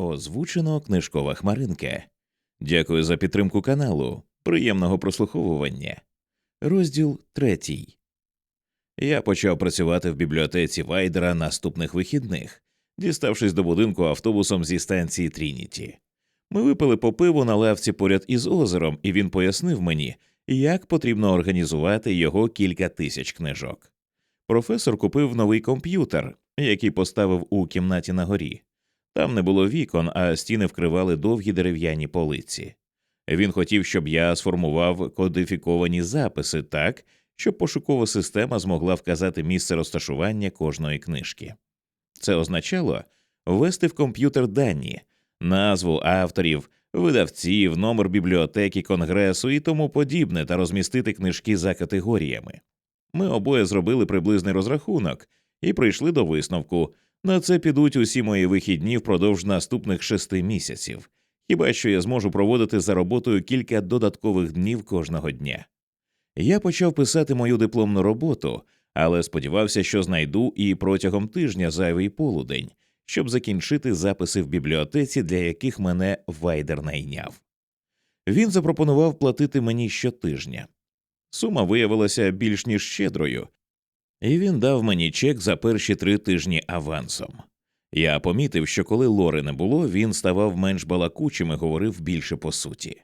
Озвучено книжкова хмаринка. Дякую за підтримку каналу. Приємного прослуховування. Розділ третій. Я почав працювати в бібліотеці Вайдера наступних вихідних, діставшись до будинку автобусом зі станції Трініті. Ми випили по пиву на лавці поряд із озером, і він пояснив мені, як потрібно організувати його кілька тисяч книжок. Професор купив новий комп'ютер, який поставив у кімнаті на горі. Там не було вікон, а стіни вкривали довгі дерев'яні полиці. Він хотів, щоб я сформував кодифіковані записи так, щоб пошукова система змогла вказати місце розташування кожної книжки. Це означало ввести в комп'ютер дані, назву авторів, видавців, номер бібліотеки, конгресу і тому подібне, та розмістити книжки за категоріями. Ми обоє зробили приблизний розрахунок і прийшли до висновку. На це підуть усі мої вихідні впродовж наступних шести місяців, хіба що я зможу проводити за роботою кілька додаткових днів кожного дня. Я почав писати мою дипломну роботу, але сподівався, що знайду і протягом тижня зайвий полудень, щоб закінчити записи в бібліотеці, для яких мене Вайдер найняв. Він запропонував платити мені щотижня. Сума виявилася більш ніж щедрою, і він дав мені чек за перші три тижні авансом. Я помітив, що коли Лори не було, він ставав менш балакучим і говорив більше по суті.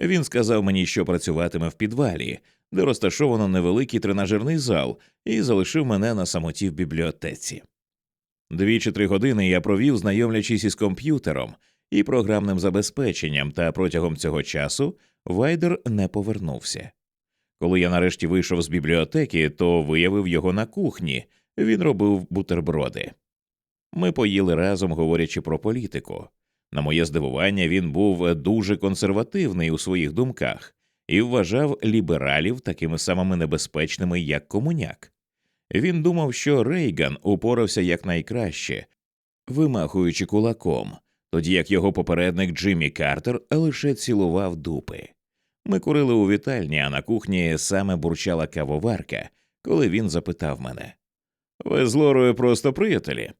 Він сказав мені, що працюватиме в підвалі, де розташовано невеликий тренажерний зал, і залишив мене на самоті в бібліотеці. Дві чи три години я провів, знайомлячись із комп'ютером і програмним забезпеченням, та протягом цього часу Вайдер не повернувся. Коли я нарешті вийшов з бібліотеки, то виявив його на кухні, він робив бутерброди. Ми поїли разом, говорячи про політику. На моє здивування, він був дуже консервативний у своїх думках і вважав лібералів такими самими небезпечними, як комуняк. Він думав, що Рейган упорався якнайкраще, вимахуючи кулаком, тоді як його попередник Джиммі Картер лише цілував дупи. Ми курили у вітальні, а на кухні саме бурчала кавоварка, коли він запитав мене Ви з Лорою просто приятелі?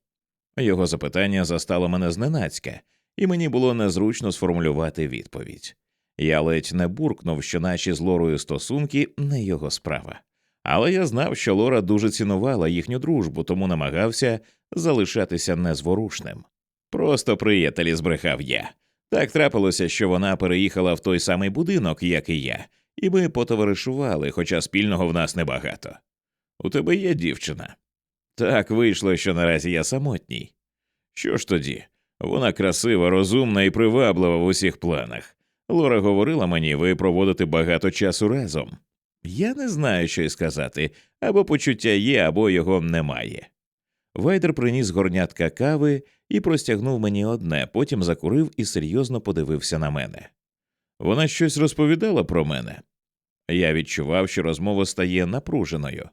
Його запитання застало мене зненацька, і мені було незручно сформулювати відповідь. Я ледь не буркнув, що наші з Лорою стосунки не його справа. Але я знав, що Лора дуже цінувала їхню дружбу, тому намагався залишатися незворушним. Просто приятелі збрехав я. Так трапилося, що вона переїхала в той самий будинок, як і я, і ми потоваришували, хоча спільного в нас небагато. У тебе є дівчина. Так вийшло, що наразі я самотній. Що ж тоді? Вона красива, розумна і приваблива в усіх планах. Лора говорила мені, ви проводите багато часу разом. Я не знаю, що й сказати, або почуття є, або його немає. Вайдер приніс горнятка кави і простягнув мені одне, потім закурив і серйозно подивився на мене. Вона щось розповідала про мене. Я відчував, що розмова стає напруженою.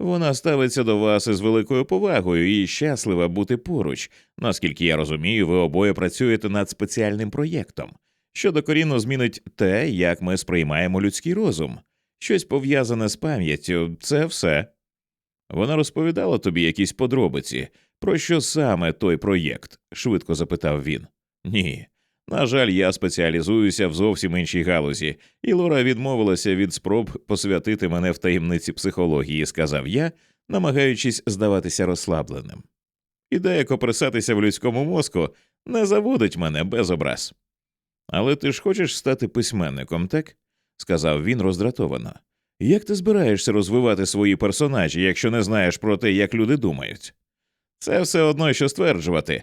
Вона ставиться до вас із великою повагою і щаслива бути поруч. Наскільки я розумію, ви обоє працюєте над спеціальним проєктом, що докорінно змінить те, як ми сприймаємо людський розум, щось пов'язане з пам'яттю, це все. Вона розповідала тобі якісь подробиці, про що саме той проєкт? швидко запитав він. Ні. На жаль, я спеціалізуюся в зовсім іншій галузі, і Лора відмовилася від спроб посвятити мене в таємниці психології, сказав я, намагаючись здаватися розслабленим. Ідея копресатися в людському мозку не заводить мене без образ. Але ти ж хочеш стати письменником, так? сказав він роздратовано. Як ти збираєшся розвивати свої персонажі, якщо не знаєш про те, як люди думають? Це все одно, що стверджувати.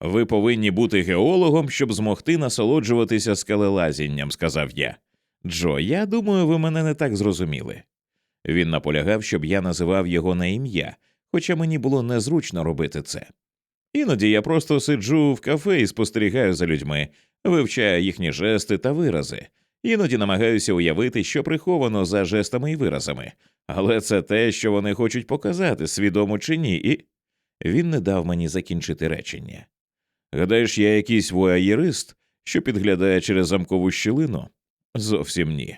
Ви повинні бути геологом, щоб змогти насолоджуватися скелелазінням, сказав я. Джо, я думаю, ви мене не так зрозуміли. Він наполягав, щоб я називав його на ім'я, хоча мені було незручно робити це. Іноді я просто сиджу в кафе і спостерігаю за людьми, вивчаю їхні жести та вирази. Іноді намагаюся уявити, що приховано за жестами і виразами, але це те, що вони хочуть показати, свідомо чи ні, і він не дав мені закінчити речення. Гадаєш, я якийсь вояєрист, що підглядає через замкову щілину? Зовсім ні.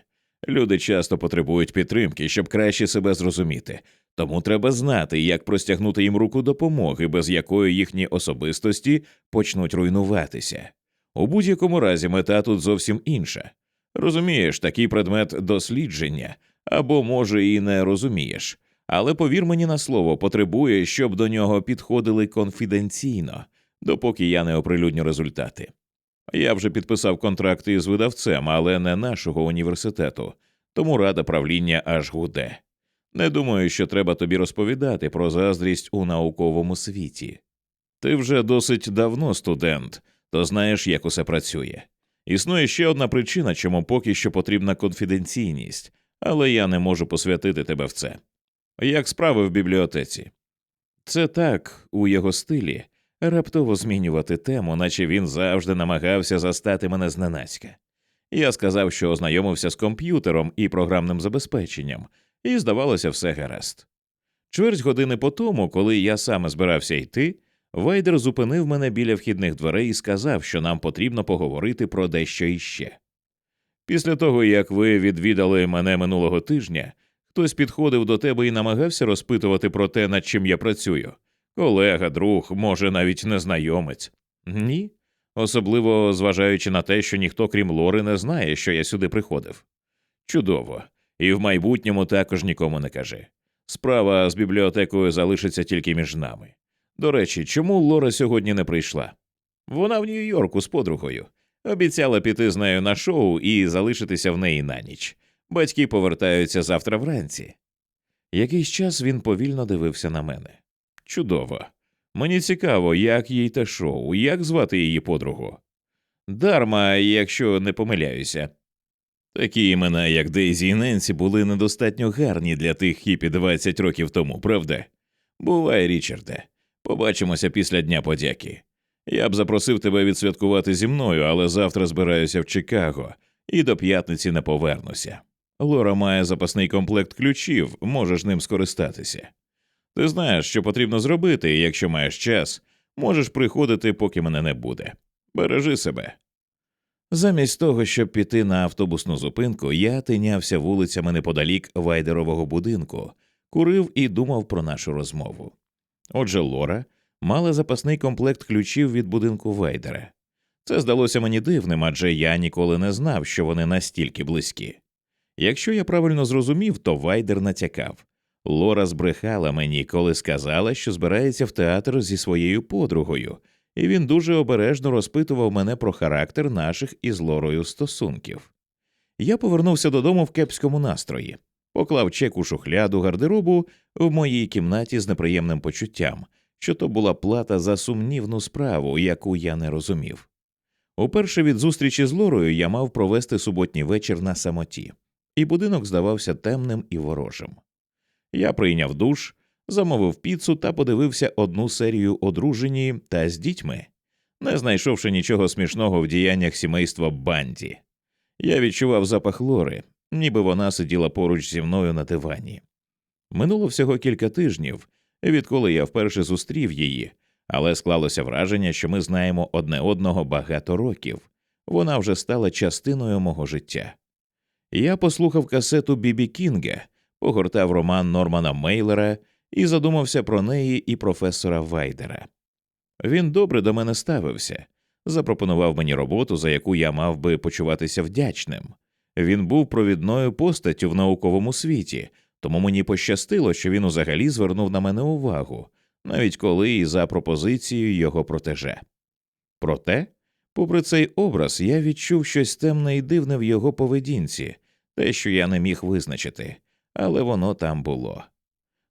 Люди часто потребують підтримки, щоб краще себе зрозуміти. Тому треба знати, як простягнути їм руку допомоги, без якої їхні особистості почнуть руйнуватися. У будь-якому разі мета тут зовсім інша. Розумієш, такий предмет дослідження, або, може, і не розумієш, але повір мені на слово, потребує, щоб до нього підходили конфіденційно, допоки я не оприлюдню результати. Я вже підписав контракти із видавцем, але не нашого університету, тому рада правління аж гуде. Не думаю, що треба тобі розповідати про заздрість у науковому світі. Ти вже досить давно студент, то знаєш, як усе працює. Існує ще одна причина, чому поки що потрібна конфіденційність, але я не можу посвятити тебе в це. Як справи в бібліотеці? Це так, у його стилі, раптово змінювати тему, наче він завжди намагався застати мене зненацька. Я сказав, що ознайомився з комп'ютером і програмним забезпеченням, і здавалося, все гаразд. Чверть години по тому, коли я саме збирався йти, Вайдер зупинив мене біля вхідних дверей і сказав, що нам потрібно поговорити про дещо іще. Після того, як ви відвідали мене минулого тижня, хтось підходив до тебе і намагався розпитувати про те, над чим я працюю. Колега, друг, може, навіть незнайомець. Ні. Особливо зважаючи на те, що ніхто, крім Лори, не знає, що я сюди приходив. Чудово, і в майбутньому також нікому не кажи. Справа з бібліотекою залишиться тільки між нами. До речі, чому Лора сьогодні не прийшла? Вона в Нью-Йорку з подругою. Обіцяла піти з нею на шоу і залишитися в неї на ніч. Батьки повертаються завтра вранці. Якийсь час він повільно дивився на мене. Чудово. Мені цікаво, як їй те шоу, як звати її подругу. Дарма, якщо не помиляюся. Такі імена, як Дейзі і Ненсі, були недостатньо гарні для тих хіпі 20 років тому, правда? Бувай, Річарде. Побачимося після Дня подяки. Я б запросив тебе відсвяткувати зі мною, але завтра збираюся в Чикаго і до п'ятниці не повернуся. Лора має запасний комплект ключів, можеш ним скористатися. Ти знаєш, що потрібно зробити, і якщо маєш час, можеш приходити, поки мене не буде. Бережи себе. Замість того, щоб піти на автобусну зупинку, я тинявся вулицями неподалік вайдерового будинку, курив і думав про нашу розмову. Отже, Лора мала запасний комплект ключів від будинку Вайдера. Це здалося мені дивним, адже я ніколи не знав, що вони настільки близькі. Якщо я правильно зрозумів, то Вайдер натякав. Лора збрехала мені, коли сказала, що збирається в театр зі своєю подругою, і він дуже обережно розпитував мене про характер наших із Лорою стосунків. Я повернувся додому в кепському настрої, поклав чек у шухляду гардеробу в моїй кімнаті з неприємним почуттям, що то була плата за сумнівну справу, яку я не розумів. Уперше від зустрічі з Лорою я мав провести суботній вечір на самоті, і будинок здавався темним і ворожим. Я прийняв душ, замовив піцу та подивився одну серію одружені та з дітьми, не знайшовши нічого смішного в діяннях сімейства банді. Я відчував запах лори, ніби вона сиділа поруч зі мною на дивані. Минуло всього кілька тижнів, відколи я вперше зустрів її, але склалося враження, що ми знаємо одне одного багато років. Вона вже стала частиною мого життя. Я послухав касету Бібі Кінга, погортав роман Нормана Мейлера і задумався про неї і професора Вайдера. Він добре до мене ставився, запропонував мені роботу, за яку я мав би почуватися вдячним. Він був провідною постаттю в науковому світі, тому мені пощастило, що він узагалі звернув на мене увагу, навіть коли і за пропозицією його протеже. Проте, попри цей образ, я відчув щось темне і дивне в його поведінці, те, що я не міг визначити, але воно там було.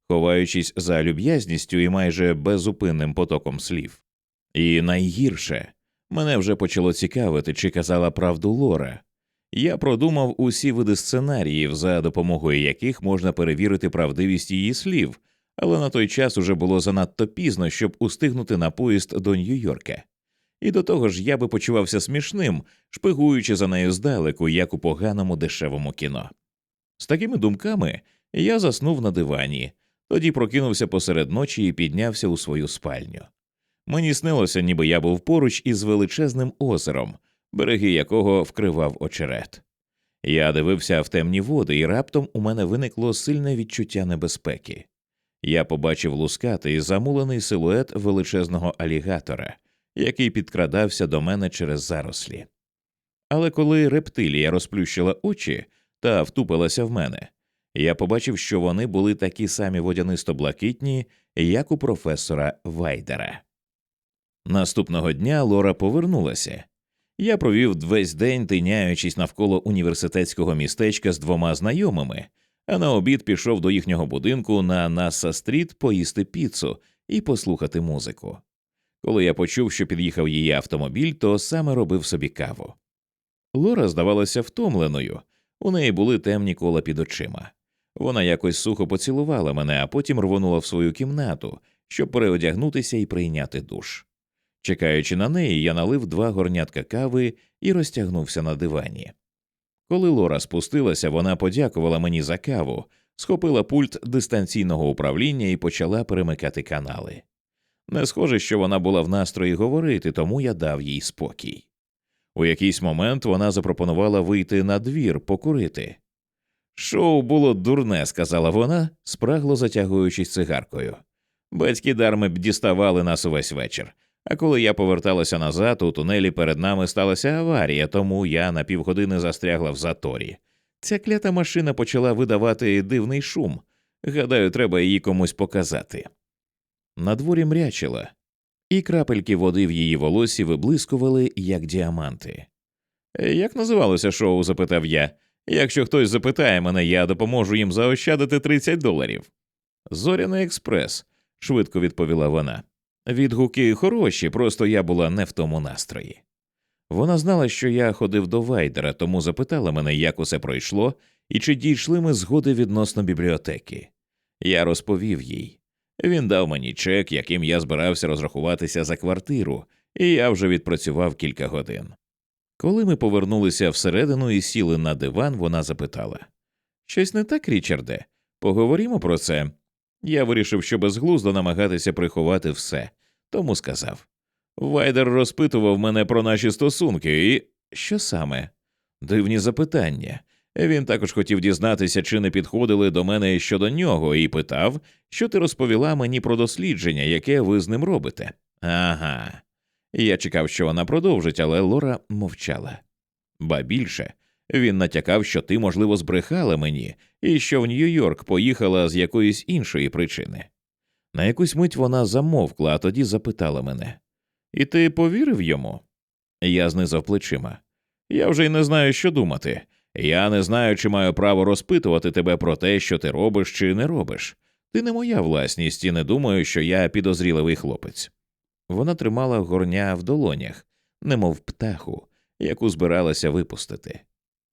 Ховаючись за люб'язністю і майже безупинним потоком слів. І найгірше мене вже почало цікавити, чи казала правду Лора. Я продумав усі види сценаріїв, за допомогою яких можна перевірити правдивість її слів, але на той час уже було занадто пізно, щоб устигнути на поїзд до Нью-Йорка. І до того ж я би почувався смішним, шпигуючи за нею здалеку, як у поганому дешевому кіно. З такими думками я заснув на дивані, тоді прокинувся посеред ночі і піднявся у свою спальню. Мені снилося, ніби я був поруч із величезним озером, береги якого вкривав очерет. Я дивився в темні води, і раптом у мене виникло сильне відчуття небезпеки. Я побачив лускатий замулений силует величезного алігатора, який підкрадався до мене через зарослі. Але коли рептилія розплющила очі та втупилася в мене, я побачив, що вони були такі самі водянисто блакитні, як у професора Вайдера. Наступного дня Лора повернулася. Я провів весь день, тиняючись навколо університетського містечка з двома знайомими, а на обід пішов до їхнього будинку на Наса Стріт поїсти піцу і послухати музику. Коли я почув, що під'їхав її автомобіль, то саме робив собі каву. Лора здавалася втомленою, у неї були темні кола під очима. Вона якось сухо поцілувала мене, а потім рвонула в свою кімнату, щоб переодягнутися і прийняти душ. Чекаючи на неї, я налив два горнятка кави і розтягнувся на дивані. Коли Лора спустилася, вона подякувала мені за каву, схопила пульт дистанційного управління і почала перемикати канали. Не схоже, що вона була в настрої говорити, тому я дав їй спокій. У якийсь момент вона запропонувала вийти на двір покурити. Шоу було дурне, сказала вона, спрагло затягуючись цигаркою. Батьки дарми б діставали нас увесь вечір. А коли я поверталася назад, у тунелі перед нами сталася аварія, тому я на півгодини застрягла в заторі. Ця клята машина почала видавати дивний шум. Гадаю, треба її комусь показати. На дворі мрячила, і крапельки води в її волосі виблискували, як діаманти. Як називалося шоу? запитав я. Якщо хтось запитає мене, я допоможу їм заощадити 30 доларів. Зоряний експрес, швидко відповіла вона. Відгуки хороші, просто я була не в тому настрої. Вона знала, що я ходив до Вайдера, тому запитала мене, як усе пройшло і чи дійшли ми згоди відносно бібліотеки. Я розповів їй. Він дав мені чек, яким я збирався розрахуватися за квартиру, і я вже відпрацював кілька годин. Коли ми повернулися всередину і сіли на диван, вона запитала Щось не так, Річарде? Поговоримо про це. Я вирішив, що безглуздо намагатися приховати все, тому сказав Вайдер розпитував мене про наші стосунки, і що саме? Дивні запитання. Він також хотів дізнатися, чи не підходили до мене щодо нього, і питав, що ти розповіла мені про дослідження, яке ви з ним робите. Ага. Я чекав, що вона продовжить, але Лора мовчала. Ба більше він натякав, що ти, можливо, збрехала мені, і що в Нью-Йорк поїхала з якоїсь іншої причини. На якусь мить вона замовкла, а тоді запитала мене І ти повірив йому? Я знизав плечима. Я вже й не знаю, що думати. Я не знаю, чи маю право розпитувати тебе про те, що ти робиш чи не робиш. Ти не моя власність і не думаю, що я підозріливий хлопець. Вона тримала горня в долонях, немов птаху, яку збиралася випустити.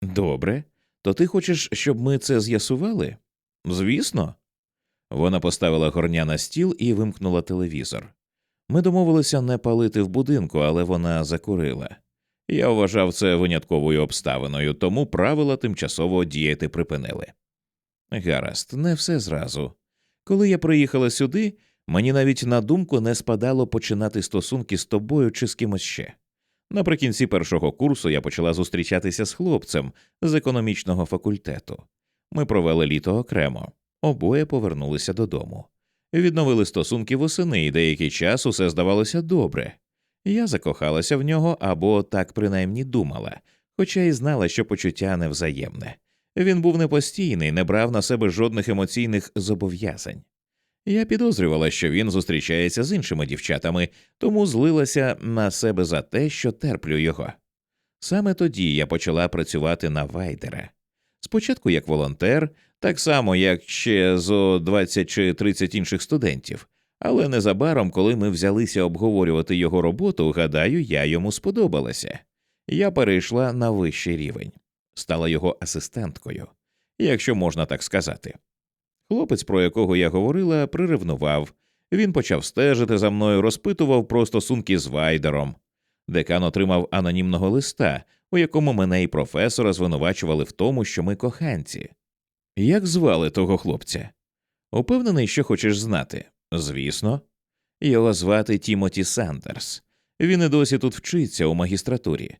Добре, то ти хочеш, щоб ми це з'ясували? Звісно. Вона поставила горня на стіл і вимкнула телевізор. Ми домовилися не палити в будинку, але вона закурила. Я вважав це винятковою обставиною, тому правила тимчасово діяти припинили. Гаразд, не все зразу. Коли я приїхала сюди, мені навіть на думку не спадало починати стосунки з тобою чи з кимось ще. Наприкінці першого курсу я почала зустрічатися з хлопцем з економічного факультету. Ми провели літо окремо, обоє повернулися додому. Відновили стосунки восени, і деякий час усе здавалося добре. Я закохалася в нього або так принаймні думала, хоча й знала, що почуття невзаємне. Він був непостійний, не брав на себе жодних емоційних зобов'язань. Я підозрювала, що він зустрічається з іншими дівчатами, тому злилася на себе за те, що терплю його. Саме тоді я почала працювати на Вайдера. Спочатку як волонтер, так само, як ще зо 20 чи 30 інших студентів, але незабаром, коли ми взялися обговорювати його роботу, гадаю, я йому сподобалася. Я перейшла на вищий рівень, стала його асистенткою, якщо можна так сказати. Хлопець, про якого я говорила, приревнував. Він почав стежити за мною, розпитував про стосунки з Вайдером. Декан отримав анонімного листа, у якому мене і професора звинувачували в тому, що ми коханці. Як звали того хлопця? Упевнений, що хочеш знати. Звісно, його звати Тімоті Сандерс. Він і досі тут вчиться у магістратурі.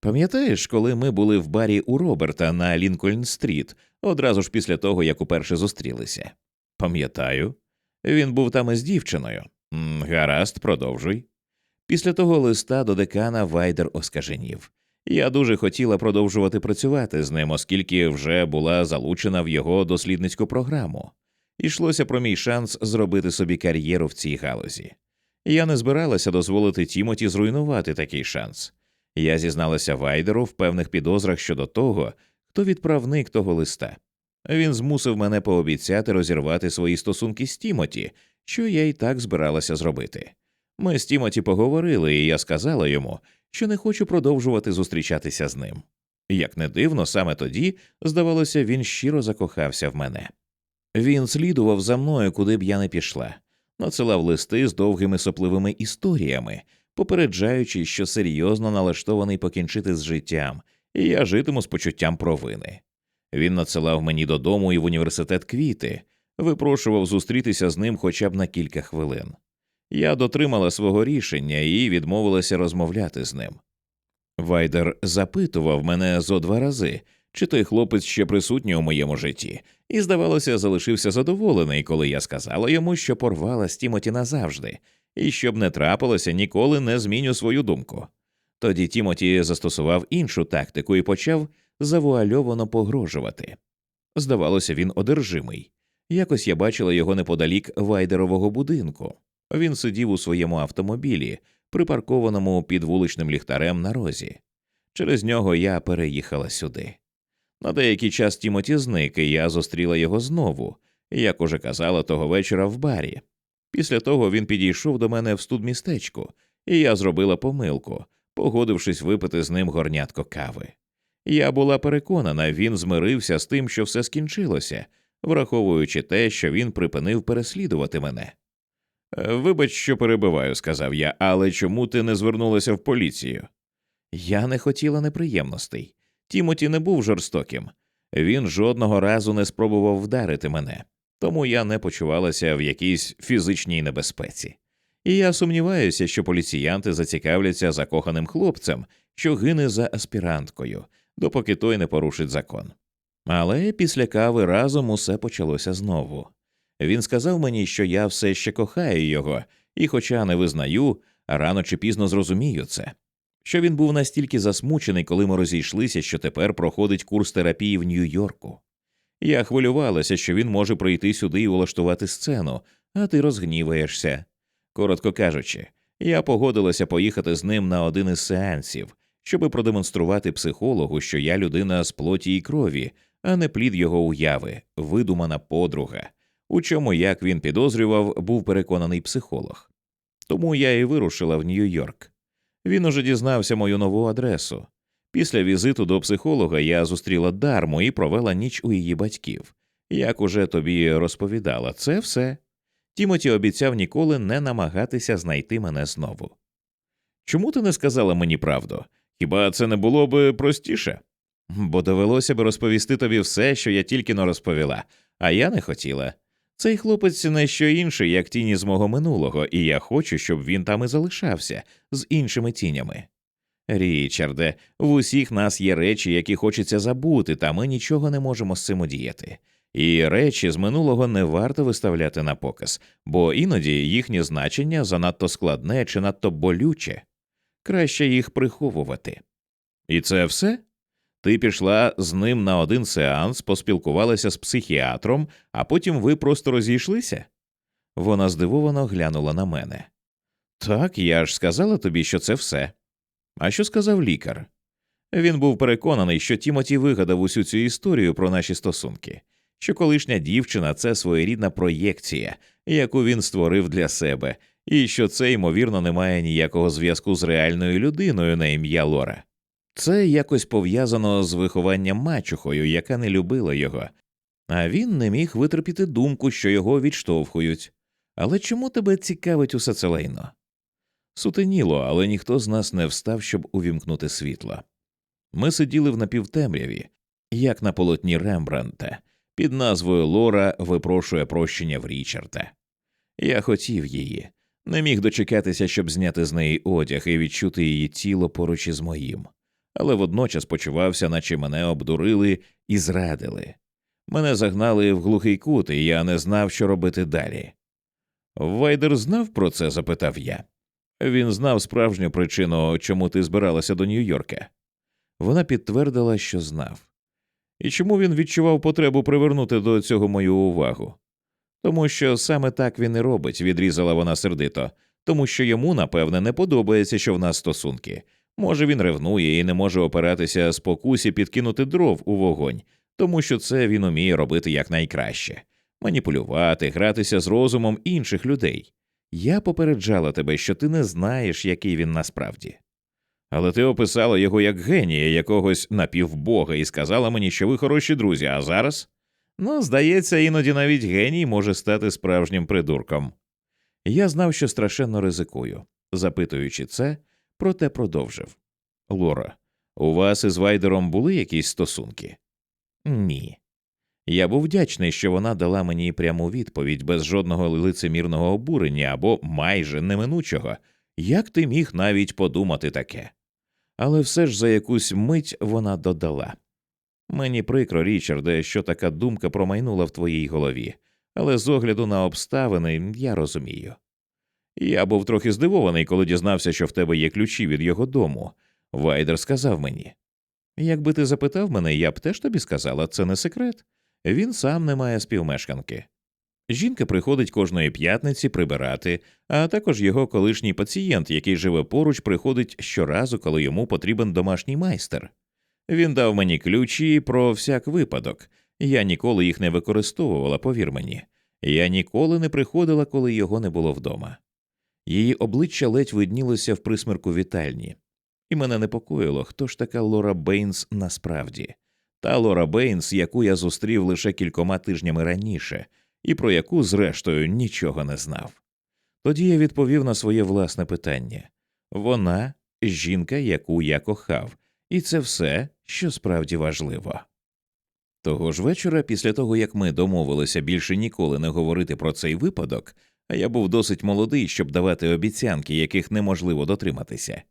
Пам'ятаєш, коли ми були в барі у Роберта на Лінкольн Стріт одразу ж після того, як уперше зустрілися? Пам'ятаю. Він був там із дівчиною. Гаразд, продовжуй. Після того листа до декана Вайдер оскаженів. Я дуже хотіла продовжувати працювати з ним, оскільки вже була залучена в його дослідницьку програму. Ішлося про мій шанс зробити собі кар'єру в цій галузі. Я не збиралася дозволити Тімоті зруйнувати такий шанс. Я зізналася Вайдеру в певних підозрах щодо того, хто відправник того листа. Він змусив мене пообіцяти розірвати свої стосунки з Тімоті, що я і так збиралася зробити. Ми з Тімоті поговорили, і я сказала йому, що не хочу продовжувати зустрічатися з ним. Як не дивно, саме тоді, здавалося, він щиро закохався в мене. Він слідував за мною, куди б я не пішла, надсилав листи з довгими сопливими історіями, попереджаючи, що серйозно налаштований покінчити з життям, і я житиму з почуттям провини. Він надсилав мені додому і в університет квіти, випрошував зустрітися з ним хоча б на кілька хвилин. Я дотримала свого рішення і відмовилася розмовляти з ним. Вайдер запитував мене зо два рази, чи той хлопець ще присутній у моєму житті, і, здавалося, залишився задоволений, коли я сказала йому, що порвала з Тімоті назавжди, і щоб не трапилося, ніколи не зміню свою думку. Тоді Тімоті застосував іншу тактику і почав завуальовано погрожувати. Здавалося, він одержимий. Якось я бачила його неподалік вайдерового будинку. Він сидів у своєму автомобілі, припаркованому під вуличним ліхтарем на розі. Через нього я переїхала сюди. На деякий час Тімоті зник, і я зустріла його знову, як уже казала того вечора в барі. Після того він підійшов до мене в студмістечку, і я зробила помилку, погодившись випити з ним горнятко кави. Я була переконана, він змирився з тим, що все скінчилося, враховуючи те, що він припинив переслідувати мене. «Е, Вибач, що перебиваю, сказав я, але чому ти не звернулася в поліцію? Я не хотіла неприємностей. Тімоті не був жорстоким. Він жодного разу не спробував вдарити мене, тому я не почувалася в якійсь фізичній небезпеці. І я сумніваюся, що поліціянти зацікавляться закоханим хлопцем, що гине за аспіранткою, допоки той не порушить закон. Але після кави разом усе почалося знову. Він сказав мені, що я все ще кохаю його, і, хоча не визнаю, рано чи пізно зрозумію це. Що він був настільки засмучений, коли ми розійшлися, що тепер проходить курс терапії в Нью-Йорку. Я хвилювалася, що він може прийти сюди і улаштувати сцену, а ти розгніваєшся. Коротко кажучи, я погодилася поїхати з ним на один із сеансів, щоби продемонструвати психологу, що я людина з плоті і крові, а не плід його уяви, видумана подруга, у чому, як він підозрював, був переконаний психолог. Тому я і вирушила в Нью-Йорк. Він уже дізнався мою нову адресу. Після візиту до психолога я зустріла дарму і провела ніч у її батьків. Як уже тобі розповідала, це все. Тімоті обіцяв ніколи не намагатися знайти мене знову. Чому ти не сказала мені правду? Хіба це не було б простіше? Бо довелося б розповісти тобі все, що я тільки но розповіла, а я не хотіла. Цей хлопець не що інше, як тіні з мого минулого, і я хочу, щоб він там і залишався з іншими тінями. Річарде, в усіх нас є речі, які хочеться забути, та ми нічого не можемо з цим удіяти. І речі з минулого не варто виставляти на показ, бо іноді їхнє значення занадто складне чи надто болюче, краще їх приховувати. І це все? Ти пішла з ним на один сеанс, поспілкувалася з психіатром, а потім ви просто розійшлися? Вона здивовано глянула на мене. Так, я ж сказала тобі, що це все. А що сказав лікар? Він був переконаний, що Тімоті вигадав усю цю історію про наші стосунки, що колишня дівчина це своєрідна проєкція, яку він створив для себе, і що це, ймовірно, не має ніякого зв'язку з реальною людиною на ім'я Лора. Це якось пов'язано з вихованням мачухою, яка не любила його, а він не міг витерпіти думку, що його відштовхують. Але чому тебе цікавить усе це лайно? Сутеніло, але ніхто з нас не встав, щоб увімкнути світло. Ми сиділи в напівтемряві, як на полотні Рембранта, під назвою Лора випрошує прощення в Річарда. Я хотів її, не міг дочекатися, щоб зняти з неї одяг і відчути її тіло поруч із моїм, але водночас почувався, наче мене обдурили і зрадили. Мене загнали в глухий кут, і я не знав, що робити далі. Вайдер знав про це? запитав я. Він знав справжню причину, чому ти збиралася до Нью-Йорка. Вона підтвердила, що знав. І чому він відчував потребу привернути до цього мою увагу? Тому що саме так він і робить, відрізала вона сердито, тому що йому, напевне, не подобається, що в нас стосунки. Може, він ревнує і не може опиратися спокусі підкинути дров у вогонь, тому що це він уміє робити якнайкраще маніпулювати, гратися з розумом інших людей. Я попереджала тебе, що ти не знаєш, який він насправді. Але ти описала його як генія якогось напівбога і сказала мені, що ви хороші друзі, а зараз? Ну, здається, іноді навіть геній може стати справжнім придурком. Я знав, що страшенно ризикую, запитуючи це, проте продовжив. Лора, у вас із Вайдером були якісь стосунки? Ні. Я був вдячний, що вона дала мені пряму відповідь без жодного лицемірного обурення або майже неминучого, як ти міг навіть подумати таке. Але все ж за якусь мить вона додала мені прикро, Річарде, що така думка промайнула в твоїй голові, але з огляду на обставини я розумію. Я був трохи здивований, коли дізнався, що в тебе є ключі від його дому. Вайдер сказав мені якби ти запитав мене, я б теж тобі сказала, це не секрет. Він сам не має співмешканки. Жінка приходить кожної п'ятниці прибирати, а також його колишній пацієнт, який живе поруч, приходить щоразу, коли йому потрібен домашній майстер. Він дав мені ключі про всяк випадок. Я ніколи їх не використовувала, повір мені. Я ніколи не приходила, коли його не було вдома. Її обличчя ледь виднілося в присмірку вітальні, і мене непокоїло, хто ж така Лора Бейнс насправді, та Лора Бейнс, яку я зустрів лише кількома тижнями раніше, і про яку, зрештою, нічого не знав. Тоді я відповів на своє власне питання вона жінка, яку я кохав, і це все, що справді важливо. Того ж вечора, після того як ми домовилися більше ніколи не говорити про цей випадок, я був досить молодий, щоб давати обіцянки, яких неможливо дотриматися,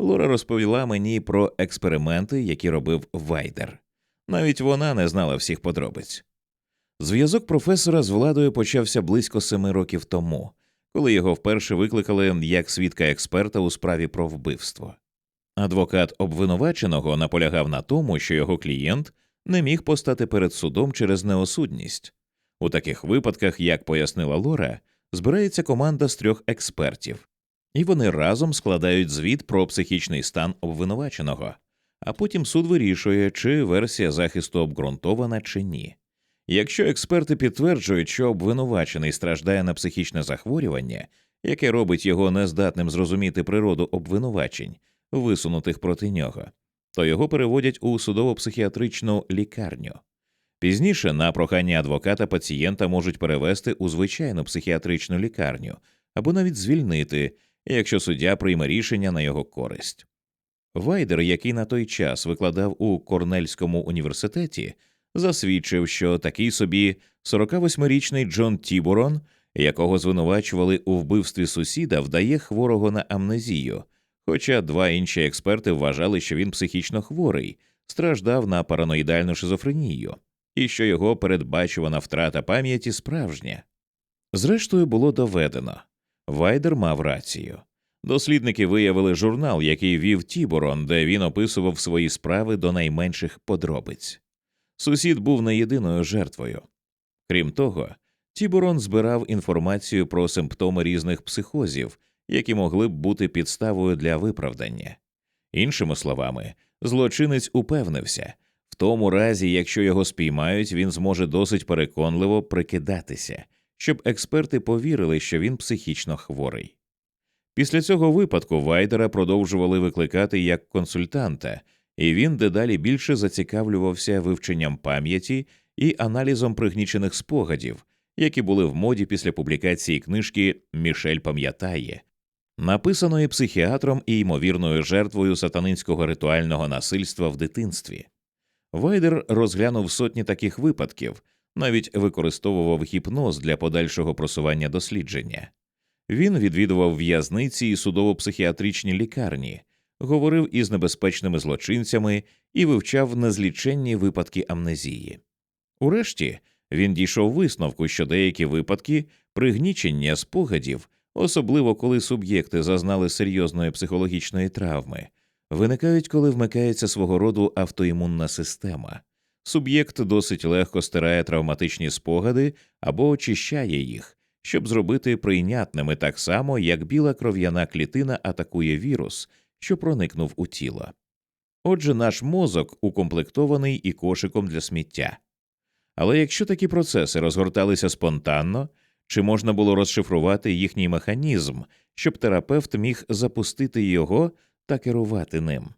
Лора розповіла мені про експерименти, які робив Вайдер. Навіть вона не знала всіх подробиць. Зв'язок професора з владою почався близько семи років тому, коли його вперше викликали як свідка експерта у справі про вбивство. Адвокат обвинуваченого наполягав на тому, що його клієнт не міг постати перед судом через неосудність. У таких випадках, як пояснила Лора, збирається команда з трьох експертів, і вони разом складають звіт про психічний стан обвинуваченого, а потім суд вирішує, чи версія захисту обґрунтована чи ні. Якщо експерти підтверджують, що обвинувачений страждає на психічне захворювання, яке робить його нездатним зрозуміти природу обвинувачень, висунутих проти нього, то його переводять у судово-психіатричну лікарню. Пізніше на прохання адвоката пацієнта можуть перевести у звичайну психіатричну лікарню або навіть звільнити, якщо суддя прийме рішення на його користь. Вайдер, який на той час викладав у Корнельському університеті, засвідчив, що такий собі 48-річний Джон Тіборон, якого звинувачували у вбивстві сусіда, вдає хворого на амнезію, хоча два інші експерти вважали, що він психічно хворий, страждав на параноїдальну шизофренію, і що його передбачувана втрата пам'яті справжня. Зрештою, було доведено Вайдер мав рацію. Дослідники виявили журнал, який вів Тіборон, де він описував свої справи до найменших подробиць. Сусід був не єдиною жертвою. Крім того, Тіборон збирав інформацію про симптоми різних психозів, які могли б бути підставою для виправдання. Іншими словами, злочинець упевнився тому разі, якщо його спіймають, він зможе досить переконливо прикидатися, щоб експерти повірили, що він психічно хворий. Після цього випадку Вайдера продовжували викликати як консультанта, і він дедалі більше зацікавлювався вивченням пам'яті і аналізом пригнічених спогадів, які були в моді після публікації книжки Мішель пам'ятає, написаної психіатром і ймовірною жертвою сатанинського ритуального насильства в дитинстві. Вайдер розглянув сотні таких випадків, навіть використовував гіпноз для подальшого просування дослідження. Він відвідував в'язниці і судово-психіатричні лікарні, говорив із небезпечними злочинцями і вивчав незліченні випадки амнезії. Урешті він дійшов висновку, що деякі випадки Пригнічення спогадів, особливо коли суб'єкти зазнали серйозної психологічної травми, виникають, коли вмикається свого роду автоімунна система. Суб'єкт досить легко стирає травматичні спогади або очищає їх, щоб зробити прийнятними так само, як біла кров'яна клітина атакує вірус, що проникнув у тіло. Отже, наш мозок укомплектований і кошиком для сміття. Але якщо такі процеси розгорталися спонтанно, чи можна було розшифрувати їхній механізм, щоб терапевт міг запустити його та керувати ним?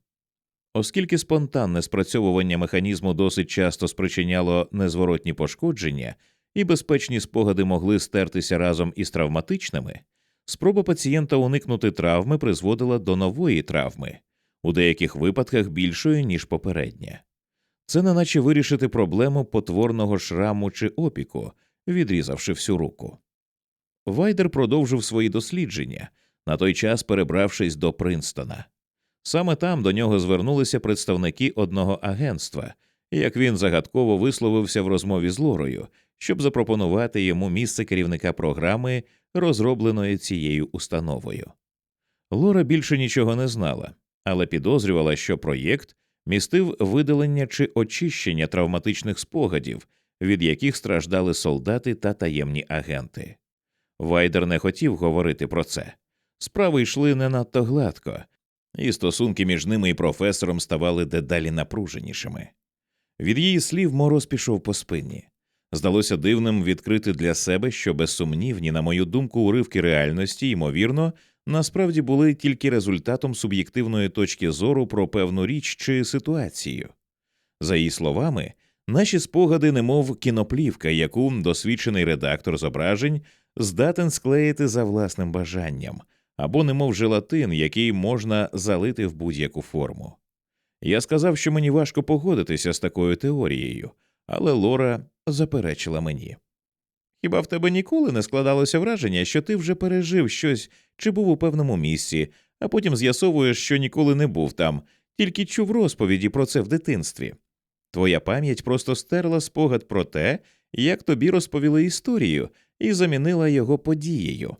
Оскільки спонтанне спрацьовування механізму досить часто спричиняло незворотні пошкодження, і безпечні спогади могли стертися разом із травматичними, спроба пацієнта уникнути травми призводила до нової травми, у деяких випадках більшої, ніж попередня. Це не наче вирішити проблему потворного шраму чи опіку, відрізавши всю руку. Вайдер продовжив свої дослідження, на той час перебравшись до Принстона. Саме там до нього звернулися представники одного агентства, як він загадково висловився в розмові з Лорою, щоб запропонувати йому місце керівника програми, розробленої цією установою. Лора більше нічого не знала, але підозрювала, що проєкт містив видалення чи очищення травматичних спогадів, від яких страждали солдати та таємні агенти. Вайдер не хотів говорити про це. Справи йшли не надто гладко, і стосунки між ними і професором ставали дедалі напруженішими. Від її слів мороз пішов по спині. Здалося дивним відкрити для себе, що безсумнівні, на мою думку, уривки реальності, ймовірно, насправді були тільки результатом суб'єктивної точки зору про певну річ чи ситуацію. За її словами, наші спогади, немов кіноплівка, яку досвідчений редактор зображень здатен склеїти за власним бажанням, або немов желатин, який можна залити в будь-яку форму. Я сказав, що мені важко погодитися з такою теорією, але Лора заперечила мені. Хіба в тебе ніколи не складалося враження, що ти вже пережив щось чи був у певному місці, а потім з'ясовуєш, що ніколи не був там, тільки чув розповіді про це в дитинстві. Твоя пам'ять просто стерла спогад про те, як тобі розповіли історію, і замінила його подією.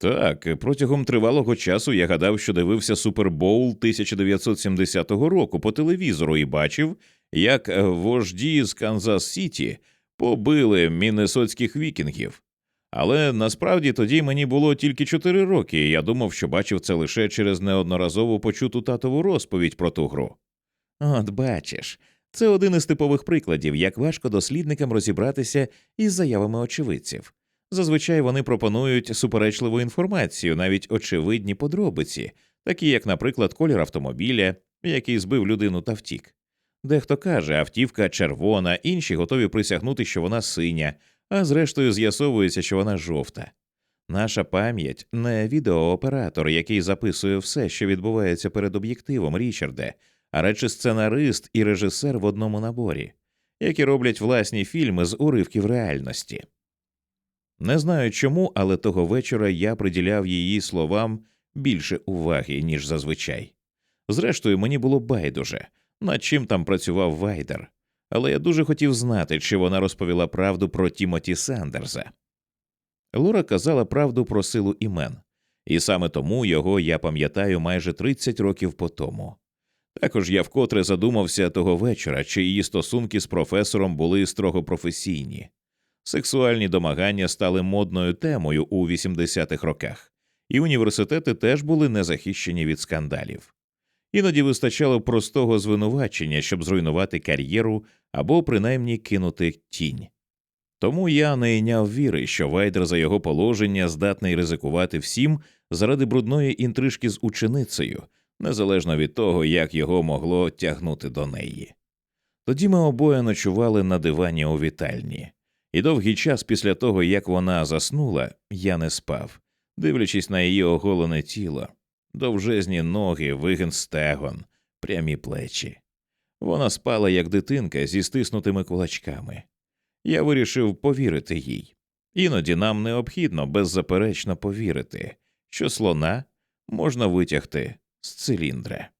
Так, протягом тривалого часу я гадав, що дивився Супербоул 1970 року по телевізору і бачив, як вожді з Канзас Сіті побили міннесотських вікінгів. Але насправді тоді мені було тільки чотири роки, і я думав, що бачив це лише через неодноразово почуту татову розповідь про ту гру. От бачиш, це один із типових прикладів, як важко дослідникам розібратися із заявами очевидців. Зазвичай вони пропонують суперечливу інформацію, навіть очевидні подробиці, такі як, наприклад, колір автомобіля, який збив людину та втік. Дехто каже, автівка червона, інші готові присягнути, що вона синя, а зрештою з'ясовується, що вона жовта. Наша пам'ять не відеооператор, який записує все, що відбувається перед об'єктивом Річарде, а речі сценарист і режисер в одному наборі, які роблять власні фільми з уривків реальності. Не знаю чому, але того вечора я приділяв її словам більше уваги, ніж зазвичай. Зрештою, мені було байдуже, над чим там працював Вайдер, але я дуже хотів знати, чи вона розповіла правду про Тімоті Сандерса. Лора казала правду про силу імен, і саме тому його я пам'ятаю майже 30 років по тому. Також я вкотре задумався того вечора, чи її стосунки з професором були строго професійні. Сексуальні домагання стали модною темою у 80-х роках, і університети теж були незахищені від скандалів. Іноді вистачало простого звинувачення, щоб зруйнувати кар'єру або принаймні кинути тінь. Тому я не йняв віри, що Вайдер за його положення здатний ризикувати всім заради брудної інтрижки з ученицею, незалежно від того, як його могло тягнути до неї. Тоді ми обоє ночували на дивані у вітальні, і довгий час після того, як вона заснула, я не спав, дивлячись на її оголене тіло, довжезні ноги, вигин стегон, прямі плечі. Вона спала як дитинка зі стиснутими кулачками. Я вирішив повірити їй. Іноді нам необхідно беззаперечно повірити, що слона можна витягти з циліндра.